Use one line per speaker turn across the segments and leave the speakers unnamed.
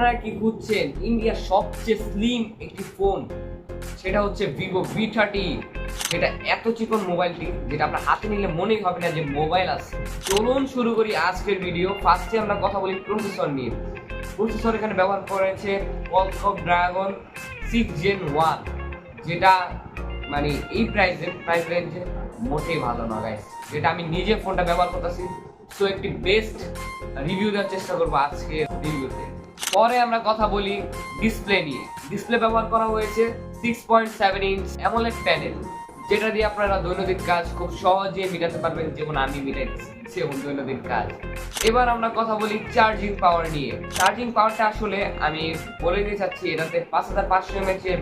আপনারা কি খুঁজছেন? ইন্ডিয়ার সবচেয়ে স্লিম একটি ফোন সেটা হচ্ছে ভিভো ভি থার্টি যেটা এত চিকন মোবাইলটি যেটা আপনার হাতে নিলে মনেই হবে না যে মোবাইল আছে। চলুন শুরু করি আজকের ভিডিও ফার্স্টে আমরা কথা বলি প্রসেসর নিয়ে। প্রসেসর এখানে ব্যবহার করেছে Qualcomm dragon six gen one যেটা মানে এই প্রাইসে প্রাইস রেঞ্জে মোটেই ভালো না গাইস যেটা আমি নিজে ফোনটা ব্যবহার করতেছি। সো একটি বেস্ট রিভিউ দেওয়ার চেষ্টা করব আজকে রিভিউতে পরে আমরা কথা বলি ডিসপ্লে নিয়ে। ডিসপ্লে ব্যবহার করা হয়েছে six point seven inch AMOLED panel যেটা দিয়ে আপনারা দৈনন্দিন কাজ খুব সহজে মেটাতে পারবেন। যেমন আমি মিটাইতেছি সেমন দৈনন্দিন কাজ। এবার আমরা কথা বলি চার্জিং পাওয়ার নিয়ে। চার্জিং পাওয়ারটা আসলে আমি বলে দিতে চাচ্ছি, এটাতে পাঁচ হাজার পাঁচশো এমএচ এর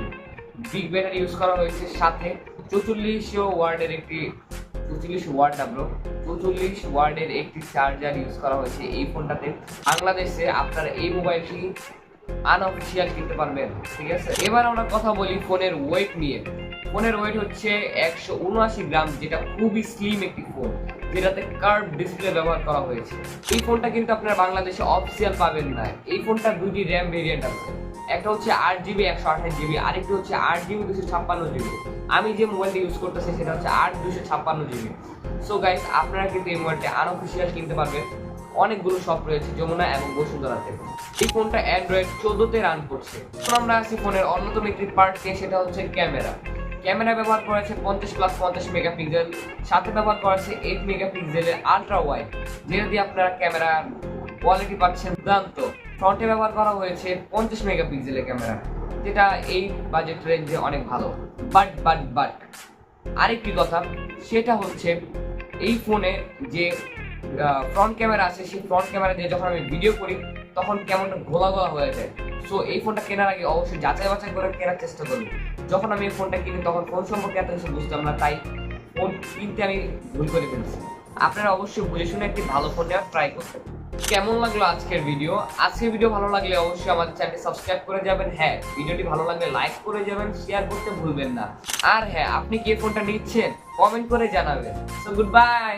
বিগ ব্যাটারি ইউজ করা হয়েছে সাথে। চৌচল্লিশশো ওয়ার্ডের একটি চৌচল্লিশ ওয়ার্ড ডাবলো চৌচল্লিশ ওয়ার্ডের একটি চার্জার ইউজ করা হয়েছে এই ফোনটাতে। বাংলাদেশে আপনার এই মোবাইলটি আনঅফিসিয়াল কিনতে পারবেন, ঠিক আছে? এবার আমরা কথা বলি ফোনের ওয়েট নিয়ে। ফোনের ওয়েট হচ্ছে একশো উনআশি গ্রাম, যেটা খুবই স্লিম একটি ফোন যেটাতে কার্ভ ডিসপ্লে ব্যবহার করা হয়েছে। এই ফোনটা কিন্তু আপনারা বাংলাদেশে অফিসিয়াল পাবেন না। এই ফোনটা দুইটি র্যাম ভেরিয়েন্ট আছে। একটা হচ্ছে আট জিবি একশো আঠাশ জিবি আরেকটি হচ্ছে আট জিবি দুশো ছাপ্পান্ন জিবি আমি যে মোবাইলটি ইউজ করতেছি, সেটা হচ্ছে আট, দুশো ছাপ্পান্ন জিবি সো গাইস আপনারা কিন্তু এই মোবাইলটি আনঅফিসিয়াল কিনতে পারবেন। অনেকগুলো শপ রয়েছে, যমুনা এবং বসুন্ধরাতে। এই ফোনটা অ্যান্ড্রয়েড চোদ্দোতে রান করছে। আমরা আছি ফোনের অন্যতম একটি পার্ট নিয়ে, সেটা হচ্ছে ক্যামেরা ক্যামেরা ব্যবহার করা হয়েছে পঞ্চাশ প্লাস পঞ্চাশ মেগাপিক্সেল, সাথে ব্যবহার করা হয়েছে এইট মেগাপিক্সেলের আলট্রা ওয়াইড যেটা দিয়ে আপনারা ক্যামেরার কোয়ালিটি পাচ্ছেন দুর্দান্ত ফ্রন্টে ব্যবহার করা হয়েছে পঞ্চাশ মেগাপিক্সেলের ক্যামেরা, যেটা এই বাজেট রেঞ্জে অনেক ভালো। বাট বাট বাট আরেকটি কথা, সেটা হচ্ছে এই ফোনে যে ফ্রন্ট ক্যামেরা আছে, সেই ফ্রন্ট ক্যামেরা দিয়ে যখন আমি ভিডিও করি, তখন কেমন ঘোলা ঘোলা হয়ে যায়। সো এই ফোনটা কেনার আগে অবশ্যই যাচাই বাছাই করে কেনার চেষ্টা করব যখন আমি এই ফোনটা কিনি, তখন ফোন সম্পর্কে এত কিছু বুঝতাম না, তাই ফোন কিনতে আমি ভুল করে ফেলছি। আপনারা অবশ্যই বুঝে শুনে একটি ভালো ফোন নেওয়ার ট্রাই করতে কেমন লাগল আজকের ভিডিও আজকের ভিডিও ভালো লাগলে অবশ্যই আমাদের চ্যানেলটি সাবস্ক্রাইব করে যাবেন। হ্যাঁ ভিডিওটি ভালো লাগলে লাইক করে যাবেন শেয়ার করতে ভুলবেন না। আর হ্যাঁ আপনি কি ফোনটা নিচ্ছেন? কমেন্ট করে জানাবেন। So good bye